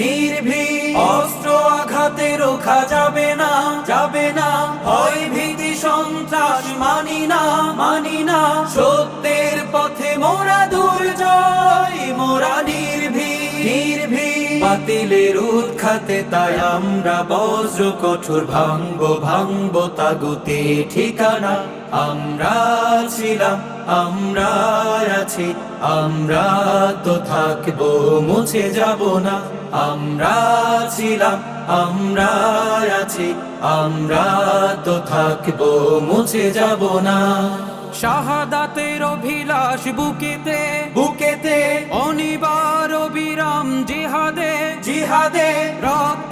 নির্ভীক। অস্ত্র আঘাতে রোখা যাবে না যাবে না। ভয় ভীতি সন্ত্রাস মানি না মানি না। সত্যের পথে মোরা বাতিলের উৎখাতে তাই আমরা বজ্র কঠোর ভাঙবো ভাঙবো তাগুতে ঠিকানা। আমরা ছিলাম আমরা আছি আমরা তো থাকব মুছে যাব না। আমরা ছিলাম আমরা আছি আমরা তো থাকব মুছে যাব না। শাহাদাতের অভিলাষ বুকেতে জিহাদে জিহাদে রক্তে